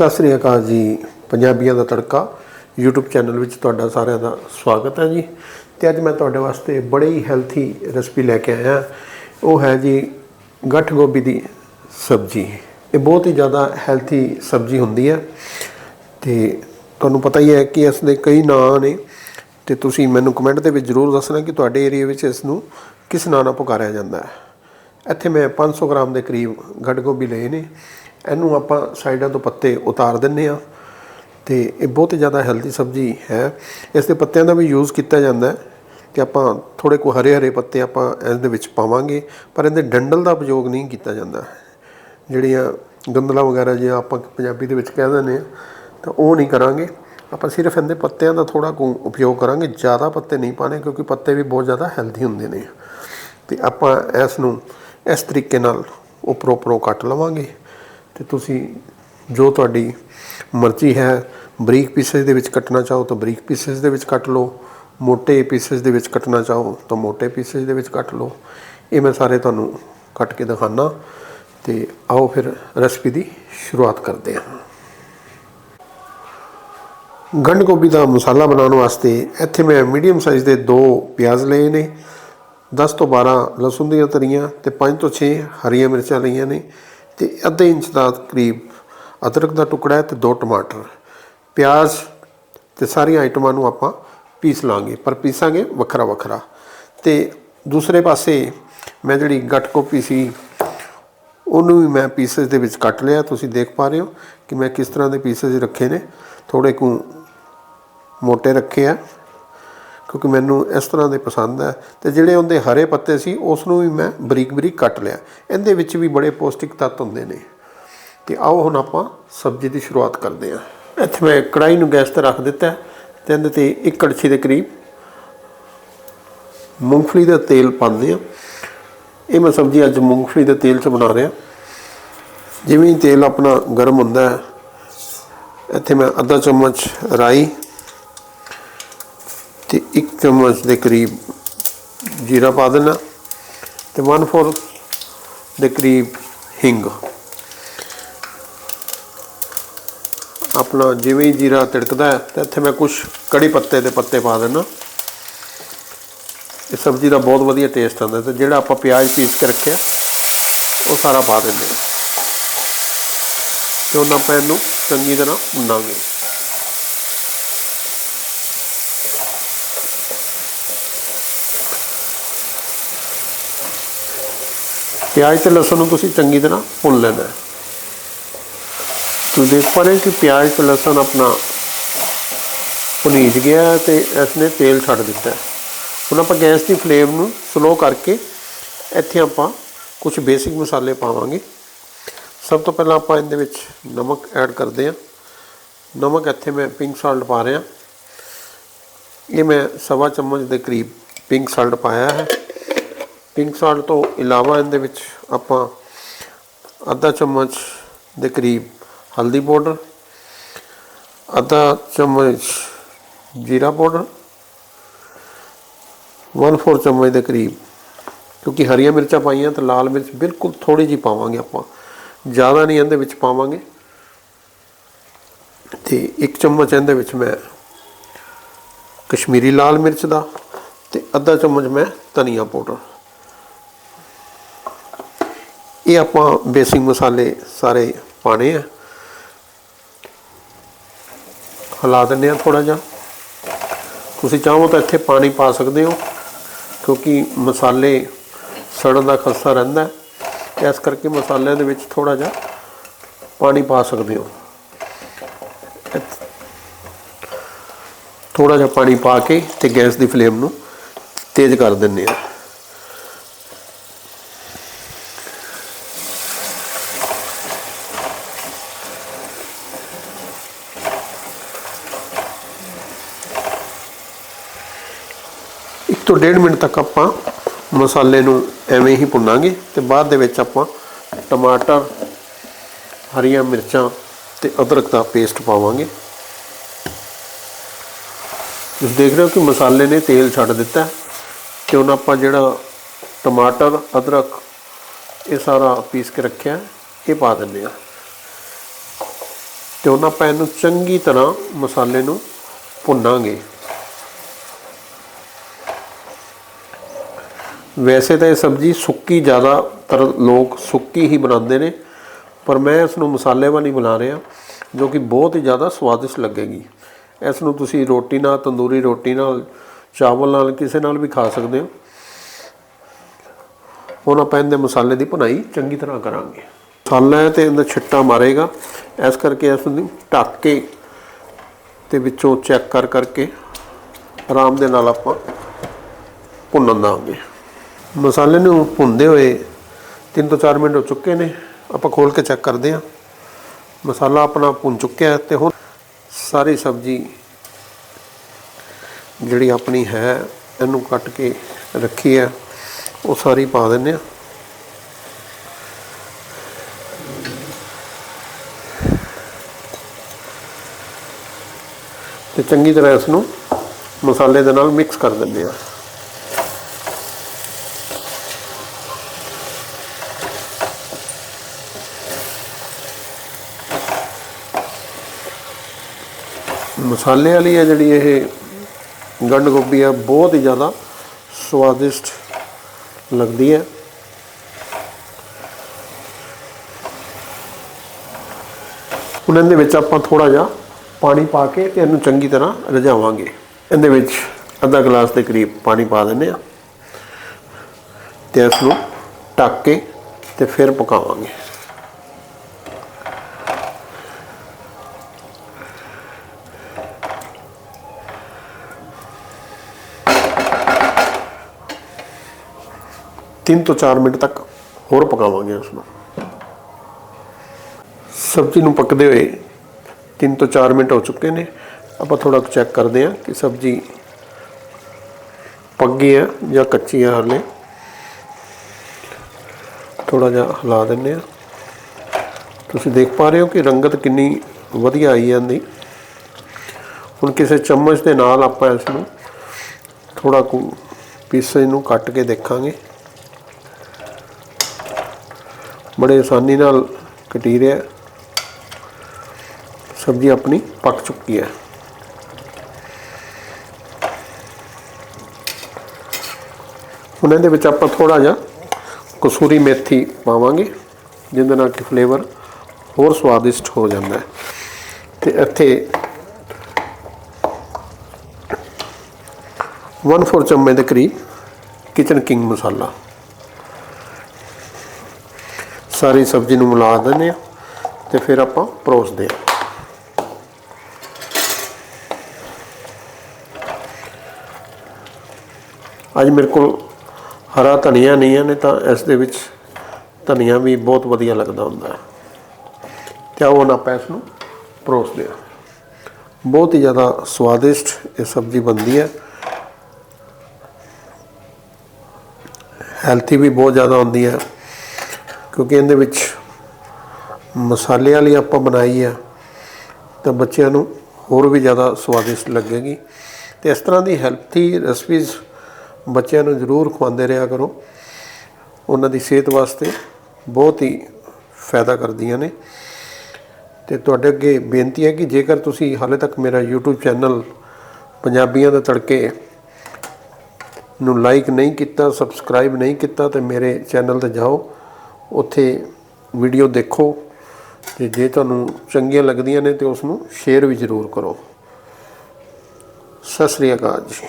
ਸਤਿ ਸ੍ਰੀ ਅਕਾਲ ਜੀ, ਪੰਜਾਬੀਆਂ ਦਾ ਤੜਕਾ, YouTube ਚੈਨਲ ਵਿੱਚ ਤੁਹਾਡਾ ਸਾਰਿਆਂ ਦਾ ਸਵਾਗਤ ਹੈ ਜੀ। ਤੇ ਅੱਜ ਮੈਂ ਤੁਹਾਡੇ ਵਾਸਤੇ ਬੜੀ ਹੀ ਹੈਲਥੀ ਰੈਸਪੀ ਲੈ ਕੇ ਆਇਆ। ਉਹ ਹੈ ਜੀ ਗੱਠ ਗੋਭੀ ਦੀ ਸਬਜ਼ੀ। ਇਹ ਬਹੁਤ ਹੀ ਜ਼ਿਆਦਾ ਹੈਲਥੀ ਸਬਜ਼ੀ ਹੁੰਦੀ ਹੈ। ਤੇ ਤੁਹਾਨੂੰ ਪਤਾ ਹੀ ਹੈ ਕਿ ਇਸ ਦੇ ਕਈ ਨਾਂ ਨੇ। ਤੇ ਤੁਸੀਂ ਮੈਨੂੰ ਕਮੈਂਟ ਦੇ ਵਿੱਚ ਜ਼ਰੂਰ ਦੱਸਣਾ ਕਿ ਤੁਹਾਡੇ ਏਰੀਆ ਵਿੱਚ ਇਸ ਨੂੰ ਕਿਸ ਨਾਂ ਨਾਲ ਪੁਕਾਰਿਆ ਜਾਂਦਾ ਹੈ। ਇੱਥੇ ਮੈਂ 500 ਗ੍ਰਾਮ ਦੇ ਕਰੀਬ ਗੱਠ ਗੋਭੀ ਲਏ ਨੇ। ਇਹਨੂੰ ਆਪਾਂ ਸਾਈਡਾਂ ਤੋਂ ਪੱਤੇ ਉਤਾਰ ਦਿੰਨੇ ਆ ਤੇ ਇਹ ਬਹੁਤ ਜ਼ਿਆਦਾ ਹੈਲਦੀ ਸਬਜ਼ੀ ਹੈ। ਇਸ ਦੇ ਪੱਤਿਆਂ ਦਾ ਵੀ ਯੂਜ਼ ਕੀਤਾ ਜਾਂਦਾ ਹੈ ਤੇ ਆਪਾਂ ਥੋੜੇ ਕੋ ਹਰੇ ਹਰੇ ਪੱਤੇ ਆਪਾਂ ਇਸ ਦੇ ਵਿੱਚ ਪਾਵਾਂਗੇ, ਪਰ ਇਹਦੇ ਡੰਡਲ ਦਾ ਉਪਯੋਗ ਨਹੀਂ ਕੀਤਾ ਜਾਂਦਾ। ਜਿਹੜੀਆਂ ਗੰਦਲਾਂ ਵਗੈਰਾ ਜੇ ਆਪਾਂ ਪੰਜਾਬੀ ਦੇ ਵਿੱਚ ਕਹਿ ਦਿੰਦੇ ਆ ਤਾਂ ਉਹ ਨਹੀਂ ਕਰਾਂਗੇ। ਆਪਾਂ ਸਿਰਫ ਇਹਦੇ ਪੱਤਿਆਂ ਦਾ ਥੋੜਾ ਕੁ ਉਪਯੋਗ ਕਰਾਂਗੇ, ਜ਼ਿਆਦਾ ਪੱਤੇ ਨਹੀਂ ਪਾਣੇ ਕਿਉਂਕਿ ਪੱਤੇ ਵੀ ਬਹੁਤ ਜ਼ਿਆਦਾ ਹੈਲਦੀ ਹੁੰਦੇ ਨੇ। ਤੇ ਆਪਾਂ ਇਸ ਨੂੰ ਇਸ ਤਰੀਕੇ ਨਾਲ ਉੱਪਰੋਂ ਉੱਪਰੋਂ ਕੱਟ ਲਵਾਂਗੇ। ਤੇ ਤੁਸੀਂ ਜੋ ਤੁਹਾਡੀ ਮਰਜ਼ੀ ਹੈ, ਬਰੀਕ ਪੀਸਸ ਦੇ ਵਿੱਚ ਕੱਟਣਾ ਚਾਹੋ ਤਾਂ ਬਰੀਕ ਪੀਸਸ ਦੇ ਵਿੱਚ ਕੱਟ ਲਓ ਮੋٹے ਪੀਸਸ ਦੇ ਵਿੱਚ ਕੱਟਣਾ ਚਾਹੋ ਤਾਂ ਮੋٹے ਪੀਸਸ ਦੇ ਵਿੱਚ ਕੱਟ ਲਓ। ਇਹ ਮੈਂ ਸਾਰੇ ਤੁਹਾਨੂੰ ਕੱਟ ਕੇ ਦਿਖਾਣਾ ਤੇ ਆਓ ਫਿਰ ਰੈਸਪੀ ਦੀ ਸ਼ੁਰੂਆਤ ਕਰਦੇ ਹਾਂ। ਗੰਢ ਗੋਭੀ ਦਾ ਮਸਾਲਾ ਬਣਾਉਣ ਵਾਸਤੇ ਇੱਥੇ ਮੈਂ ਮੀਡੀਅਮ ਸਾਈਜ਼ ਦੇ ਦੋ ਪਿਆਜ਼ ਲਏ ਨੇ 10 ਤੋਂ 12 ਲਸਣ ਦੀਆਂ ਤਰੀਆਂ ਤੇ 5 ਤੋਂ 6 ਹਰੀਆਂ ਮਿਰਚਾਂ ਲਈਆਂ ਨੇ। ਤੇ ਅੱਧੇ ਇੰਚ ਦਾ ਕਰੀਬ ਅਦਰਕ ਦਾ ਟੁਕੜਾ ਹੈ ਤੇ ਦੋ ਟਮਾਟਰ। ਪਿਆਜ਼ ਤੇ ਸਾਰੀਆਂ ਆਈਟਮਾਂ ਨੂੰ ਆਪਾਂ ਪੀਸ ਲਾਂਗੇ, ਪਰ ਪੀਸਾਂਗੇ ਵੱਖਰਾ ਵੱਖਰਾ। ਤੇ ਦੂਸਰੇ ਪਾਸੇ ਮੈਂ ਜਿਹੜੀ ਗੱਟ ਕੋਪੀ ਸੀ, ਉਹਨੂੰ ਵੀ ਮੈਂ ਪੀਸਸ ਦੇ ਵਿੱਚ ਕੱਟ ਲਿਆ। ਤੁਸੀਂ ਦੇਖ ਪਾ ਰਹੇ ਹੋ ਕਿ ਮੈਂ ਕਿਸ ਤਰ੍ਹਾਂ ਦੇ ਪੀਸਸ ਰੱਖੇ ਨੇ। ਥੋੜੇ ਕੁ ਮੋٹے ਰੱਖੇ ਆ। ਕਿਉਂਕਿ ਮੈਨੂੰ ਇਸ ਤਰ੍ਹਾਂ ਦੇ ਪਸੰਦ ਹੈ ਤੇ ਜਿਹੜੇ ਉਹਦੇ ਹਰੇ ਪੱਤੇ ਸੀ ਉਸ ਨੂੰ ਵੀ ਮੈਂ ਬਰੀਕ ਬਰੀਕ ਕੱਟ ਲਿਆ। ਇਹਦੇ ਵਿੱਚ ਵੀ ਬੜੇ ਪੌਸ਼ਟਿਕ ਤੱਤ ਹੁੰਦੇ ਨੇ। ਤੇ ਆਓ ਹੁਣ ਆਪਾਂ ਸਬਜ਼ੀ ਦੀ ਸ਼ੁਰੂਆਤ ਕਰਦੇ ਹਾਂ। ਇੱਥੇ ਮੈਂ ਕੜਾਈ ਨੂੰ ਗੈਸ ਤੇ ਰੱਖ ਦਿੱਤਾ ਹੈ। ਤੇ ਇਹਦੇ ਤੇ ਇੱਕ ਕੜਛੀ ਦੇ ਕਰੀਬ ਮੂੰਗਫਲੀ ਦਾ ਤੇਲ ਪਾਉਂਦੇ ਆ ਇਹ ਮੈਂ ਸਬਜ਼ੀ ਅੱਜ ਮੂੰਗਫਲੀ ਦੇ ਤੇਲ 'ਚ ਬਣਾ ਰਿਹਾ। ਜਿਵੇਂ ਤੇਲ ਆਪਣਾ ਗਰਮ ਹੁੰਦਾ ਹੈ, ਇੱਥੇ ਮੈਂ ਅੱਧਾ ਚਮਚ ਰਾਈ ਤੇ 1 ਚਮਚ ਦੇ ਕਰੀਬ ਜੀਰਾ ਪਾ ਦੇਣਾ ਤੇ 1/4 ਦੇ ਕਰੀਬ ਹਿੰਗ। ਆਪਣਾ ਜਿਵੇਂ ਹੀ ਜੀਰਾ ਤਿੜਕਦਾ ਹੈ ਤੇ ਇੱਥੇ ਮੈਂ ਕੁਝ ਕੜੀ ਪੱਤੇ ਦੇ ਪੱਤੇ ਪਾ ਦੇਣਾ ਇਹ ਸਬਜ਼ੀ ਦਾ ਬਹੁਤ ਵਧੀਆ ਟੇਸਟ ਆਉਂਦਾ ਤੇ ਜਿਹੜਾ ਆਪਾਂ ਪਿਆਜ਼ ਪੀਸ ਕੇ ਰੱਖਿਆ, ਉਹ ਸਾਰਾ ਪਾ ਦਿੰਦੇ ਹਾਂ। ਤੇ ਉਹਨਾਂ ਆਪਾਂ ਇਹਨੂੰ ਚੰਗੀ ਤਰ੍ਹਾਂ ਭੁੰਨਾਂਗੇ। ਪਿਆਜ਼ ਤੇ ਲਸਣ ਨੂੰ ਤੁਸੀਂ ਚੰਗੀ ਤਰ੍ਹਾਂ ਭੁੰਨ ਲੈਣਾ ਹੈ। ਤੁਸੀਂ ਦੇਖ ਪਾ ਰਹੇ ਹੋ ਕਿ ਪਿਆਜ਼ ਤੇ ਲਸਣ ਆਪਣਾ ਭੁਨੀਜ ਗਿਆ ਹੈ ਇਸ ਨੇ ਤੇਲ ਛੱਡ ਦਿੱਤਾ ਹੁਣ ਆਪਾਂ ਗੈਸ ਦੀ ਫਲੇਮ ਨੂੰ ਸਲੋ ਕਰਕੇ ਇੱਥੇ ਆਪਾਂ ਕੁਝ ਬੇਸਿਕ ਮਸਾਲੇ ਪਾਵਾਂਗੇ। ਸਭ ਤੋਂ ਪਹਿਲਾਂ ਆਪਾਂ ਇਹਦੇ ਵਿੱਚ ਨਮਕ ਐਡ ਕਰਦੇ ਹਾਂ। ਨਮਕ ਇੱਥੇ ਮੈਂ ਪਿੰਕ ਸਾਲਟ ਪਾ ਰਿਹਾ। ਇਹ ਮੈਂ ਸਵਾ ਚਮਚ ਦੇ ਕਰੀਬ ਪਿੰਕ ਸਾਲਟ ਪਾਇਆ ਹੈ। ਪਿੰਕ ਸਾਲਟ ਤੋਂ ਇਲਾਵਾ ਇਹਦੇ ਵਿੱਚ ਆਪਾਂ ਅੱਧਾ ਚਮਚ ਦੇ ਕਰੀਬ ਹਲਦੀ ਪਾਊਡਰ, ਅੱਧਾ ਚਮਚ ਜੀਰਾ ਪਾਊਡਰ 1/4 ਚਮਚ ਦੇ ਕਰੀਬ, ਕਿਉਂਕਿ ਹਰੀਆਂ ਮਿਰਚਾਂ ਪਾਈਆਂ ਤਾਂ ਲਾਲ ਮਿਰਚ ਬਿਲਕੁਲ ਥੋੜੀ ਜੀ ਪਾਵਾਂਗੇ ਆਪਾਂ, ਜ਼ਿਆਦਾ ਨਹੀਂ ਇਹਦੇ ਵਿੱਚ ਪਾਵਾਂਗੇ। ਤੇ ਇੱਕ ਚਮਚ ਇਹਦੇ ਵਿੱਚ ਮੈਂ ਕਸ਼ਮੀਰੀ ਲਾਲ ਮਿਰਚ ਦਾ ਤੇ ਅੱਧਾ ਚਮਚ ਮੈਂ ਧਨੀਆ ਪਾਊਡਰ। ਇਹ ਆਪਾਂ ਬੇਸਿਕ ਮਸਾਲੇ ਸਾਰੇ ਪਾਣੇ ਆ। ਹਿਲਾ ਦਿੰਦੇ ਆ ਥੋੜਾ ਜਿਹਾ। ਤੁਸੀਂ ਚਾਹੋ ਤਾਂ ਇੱਥੇ ਪਾਣੀ ਪਾ ਸਕਦੇ ਹੋ, ਕਿਉਂਕਿ ਮਸਾਲੇ ਸੜਨ ਦਾ ਖਤਰਾ ਰਹਿੰਦਾ ਇਸ ਕਰਕੇ ਮਸਾਲਿਆਂ ਦੇ ਵਿੱਚ ਥੋੜਾ ਜਿਹਾ ਪਾਣੀ ਪਾ ਸਕਦੇ ਹੋ। ਥੋੜਾ ਜਿਹਾ ਪਾਣੀ ਪਾ ਕੇ ਤੇ ਗੈਸ ਦੀ ਫਲੇਮ ਨੂੰ ਤੇਜ਼ ਕਰ ਦਿੰਦੇ ਆ। ਇੱਕ ਤੋਂ ਡੇਢ ਮਿੰਟ ਤੱਕ ਆਪਾਂ ਮਸਾਲੇ ਨੂੰ ਐਵੇਂ ਹੀ ਭੁੰਨਾਂਗੇ ਤੇ ਬਾਅਦ ਦੇ ਵਿੱਚ ਆਪਾਂ ਟਮਾਟਰ, ਹਰੀਆਂ ਮਿਰਚਾਂ ਤੇ ਅਦਰਕ ਦਾ ਪੇਸਟ ਪਾਵਾਂਗੇ। ਤੁਸੀਂ ਦੇਖ ਰਹੇ ਹੋ ਕਿ ਮਸਾਲੇ ਨੇ ਤੇਲ ਛੱਡ ਦਿੱਤਾ। ਹੈ ਤੇ ਹੁਣ ਆਪਾਂ ਜਿਹੜਾ ਟਮਾਟਰ, ਅਦਰਕ ਇਹ ਸਾਰਾ ਪੀਸ ਕੇ ਰੱਖਿਆ, ਇਹ ਪਾ ਦਿੰਦੇ ਆ ਤੇ ਹੁਣ ਆਪਾਂ ਇਹਨੂੰ ਚੰਗੀ ਤਰ੍ਹਾਂ ਮਸਾਲੇ ਨੂੰ ਭੁੰਨਾਂਗੇ। ਵੈਸੇ ਤਾਂ ਇਹ ਸਬਜ਼ੀ ਸੁੱਕੀ ਜ਼ਿਆਦਾਤਰ ਲੋਕ ਸੁੱਕੀ ਹੀ ਬਣਾਉਂਦੇ ਨੇ, ਪਰ ਮੈਂ ਇਸ ਨੂੰ ਮਸਾਲੇ ਵਾਲੀ ਬਣਾ ਰਿਹਾ, ਜੋ ਕਿ ਬਹੁਤ ਹੀ ਜ਼ਿਆਦਾ ਸਵਾਦਿਸ਼ਟ ਲੱਗੇਗੀ। ਇਸ ਨੂੰ ਤੁਸੀਂ ਰੋਟੀ ਨਾਲ, ਤੰਦੂਰੀ ਰੋਟੀ ਨਾਲ, ਚਾਵਲ ਨਾਲ, ਕਿਸੇ ਨਾਲ ਵੀ ਖਾ ਸਕਦੇ ਹੋ। ਹੁਣ ਆਪਾਂ ਇਹਦੇ ਮਸਾਲੇ ਦੀ ਭੁਨਾਈ ਚੰਗੀ ਤਰ੍ਹਾਂ ਕਰਾਂਗੇ। ਮਸਾਲਾ ਹੈ ਤੇ ਇਹਦਾ ਛਿੱਟਾ ਮਾਰੇਗਾ। ਇਸ ਕਰਕੇ ਇਸ ਨੂੰ ਢੱਕ ਕੇ ਤੇ ਵਿੱਚੋਂ ਚੈੱਕ ਕਰ ਕਰਕੇ ਆਰਾਮ ਦੇ ਨਾਲ ਆਪਾਂ ਭੁੰਨਣ ਦਾਂਗੇ। ਮਸਾਲੇ ਨੂੰ ਭੁੰਨਦੇ ਹੋਏ 3 ਤੋਂ 4 ਮਿੰਟ ਹੋ ਚੁੱਕੇ ਨੇ। ਆਪਾਂ ਖੋਲ ਕੇ ਚੈੱਕ ਕਰਦੇ ਹਾਂ। ਮਸਾਲਾ ਆਪਣਾ ਭੁੰਨ ਚੁੱਕਿਆ ਹੈ ਤੇ ਹੁਣ ਸਾਰੀ ਸਬਜ਼ੀ ਜਿਹੜੀ ਆਪਣੀ ਹੈ, ਇਹਨੂੰ ਕੱਟ ਕੇ ਰੱਖੀ ਹੈ। ਉਹ ਸਾਰੀ ਪਾ ਦਿੰਦੇ ਆ ਤੇ ਚੰਗੀ ਤਰ੍ਹਾਂ ਇਸ ਨੂੰ ਮਸਾਲੇ ਦੇ ਨਾਲ ਮਿਕਸ ਕਰ ਦਿੰਦੇ ਆ ਮਸਾਲੇ ਵਾਲੀ ਹੈ ਜਿਹੜੀ ਇਹ ਗੰਢ ਗੋਭੀ ਆ, ਬਹੁਤ ਹੀ ਜ਼ਿਆਦਾ ਸਵਾਦਿਸ਼ਟ ਲੱਗਦੀ ਹੈ। ਹੁਣ ਇਹਦੇ ਵਿੱਚ ਆਪਾਂ ਥੋੜਾ ਜਿਹਾ ਪਾਣੀ ਪਾ ਕੇ ਤੇ ਇਹਨੂੰ ਚੰਗੀ ਤਰ੍ਹਾਂ ਰਝਾਵਾਂਗੇ ਇਹਦੇ ਵਿੱਚ ਅੱਧਾ ਗਲਾਸ ਦੇ ਕਰੀਬ ਪਾਣੀ ਪਾ ਦਿੰਦੇ ਆ ਤੇ ਇਸ ਨੂੰ ਢੱਕ ਕੇ ਤੇ ਫਿਰ ਪਕਾਵਾਂਗੇ। ਤਿੰਨ ਤੋਂ 4 ਮਿੰਟ ਤੱਕ ਹੋਰ ਪਕਾਵਾਂਗੇ ਉਸ ਨੂੰ। ਸਬਜ਼ੀ ਨੂੰ ਪੱਕਦੇ ਹੋਏ 3 ਤੋਂ 4 ਮਿੰਟ ਹੋ ਚੁੱਕੇ ਨੇ। ਆਪਾਂ ਥੋੜਾ ਚੈੱਕ ਕਰਦੇ ਹਾਂ ਕਿ ਸਬਜ਼ੀ ਪੱਕ ਗਈ ਹੈ ਜਾਂ ਕੱਚੀ ਹੈ ਹਾਲੇ। ਥੋੜਾ ਜਿਹਾ ਹਿਲਾ ਦਿੰਦੇ ਆ ਤੁਸੀਂ ਦੇਖ ਪਾ ਰਹੇ ਹੋ ਕਿ ਰੰਗਤ ਕਿੰਨੀ ਵਧੀਆ ਆਈ ਹੈ ਇਹਦੀ। ਹੁਣ ਕਿਸੇ ਚਮਚ ਦੇ ਨਾਲ ਆਪਾਂ ਇਸ ਨੂੰ ਥੋੜਾ ਕੁ ਪੀਸੇ ਨੂੰ ਕੱਟ ਕੇ ਦੇਖਾਂਗੇ। ਬੜੇ ਆਸਾਨੀ ਨਾਲ ਕਟੀ ਰਿਹਾ। ਸਬਜ਼ੀ ਆਪਣੀ ਪੱਕ ਚੁੱਕੀ ਹੈ। ਹੁਣ ਇਹਦੇ ਵਿੱਚ ਆਪਾਂ ਥੋੜਾ ਜਿਹਾ ਕਸੂਰੀ ਮੇਥੀ ਪਾਵਾਂਗੇ, ਜਿਹਦੇ ਨਾਲ ਕਿ ਫਲੇਵਰ ਹੋਰ ਸਵਾਦਿਸ਼ਟ ਹੋ ਜਾਂਦਾ ਹੈ। ਤੇ ਇੱਥੇ 1/4 ਚਮਚ ਦੇ ਕਰੀਬ ਕਿਚਨ ਕਿੰਗ ਮਸਾਲਾ। ਸਾਰੀ ਸਬਜ਼ੀ ਨੂੰ ਮਿਲਾ ਦਿੰਦੇ ਆ ਤੇ ਫਿਰ ਆਪਾਂ ਪਰੋਸਦੇ ਆ ਅੱਜ ਮੇਰੇ ਕੋਲ ਹਰਾ ਧਨੀਆ ਨਹੀਂ ਹੈ ਨੇ ਤਾਂ ਇਸ ਦੇ ਵਿੱਚ ਧਨੀਆ ਵੀ ਬਹੁਤ ਵਧੀਆ ਲੱਗਦਾ ਹੁੰਦਾ ਹੈ। ਤੇ ਆਓ ਹੁਣ ਆਪਾਂ ਇਸ ਨੂੰ ਪਰੋਸਦੇ ਆ ਬਹੁਤ ਹੀ ਜ਼ਿਆਦਾ ਸਵਾਦਿਸ਼ਟ ਇਹ ਸਬਜ਼ੀ ਬਣਦੀ ਹੈ। ਹੈਲਥੀ ਵੀ ਬਹੁਤ ਜ਼ਿਆਦਾ ਹੁੰਦੀ ਹੈ। ਕਿਉਂਕਿ ਇਹਦੇ ਵਿੱਚ ਮਸਾਲੇ ਵਾਲੀ ਆਪਾਂ ਬਣਾਈ ਆ, ਤਾਂ ਬੱਚਿਆਂ ਨੂੰ ਹੋਰ ਵੀ ਜ਼ਿਆਦਾ ਸਵਾਦਿਸ਼ਟ ਲੱਗੇਗੀ। ਤੇ ਇਸ ਤਰ੍ਹਾਂ ਦੀ ਹੈਲਥੀ ਰੈਸਪੀਜ਼ ਬੱਚਿਆਂ ਨੂੰ ਜ਼ਰੂਰ ਖਵਾਉਂਦੇ ਰਿਹਾ ਕਰੋ। ਉਹਨਾਂ ਦੀ ਸਿਹਤ ਵਾਸਤੇ ਬਹੁਤ ਹੀ ਫਾਇਦਾ ਕਰਦੀਆਂ ਨੇ। ਤੇ ਤੁਹਾਡੇ ਅੱਗੇ ਬੇਨਤੀ ਹੈ ਕਿ ਜੇਕਰ ਤੁਸੀਂ ਹਾਲੇ ਤੱਕ ਮੇਰਾ YouTube ਚੈਨਲ ਪੰਜਾਬੀਆਂ ਦੇ ਤੜਕੇ ਨੂੰ ਲਾਈਕ ਨਹੀਂ ਕੀਤਾ ਸਬਸਕ੍ਰਾਈਬ ਨਹੀਂ ਕੀਤਾ, ਤੇ ਮੇਰੇ ਚੈਨਲ ਤੇ ਜਾਓ। ਉੱਥੇ ਵੀਡੀਓ ਦੇਖੋ ਤੇ ਜੇ ਤੁਹਾਨੂੰ ਚੰਗੀਆਂ ਲੱਗਦੀਆਂ ਨੇ ਤੇ ਉਸ ਨੂੰ ਸ਼ੇਅਰ ਵੀ ਜ਼ਰੂਰ ਕਰੋ। ਸਤਿ ਸ੍ਰੀ ਅਕਾਲ ਜੀ।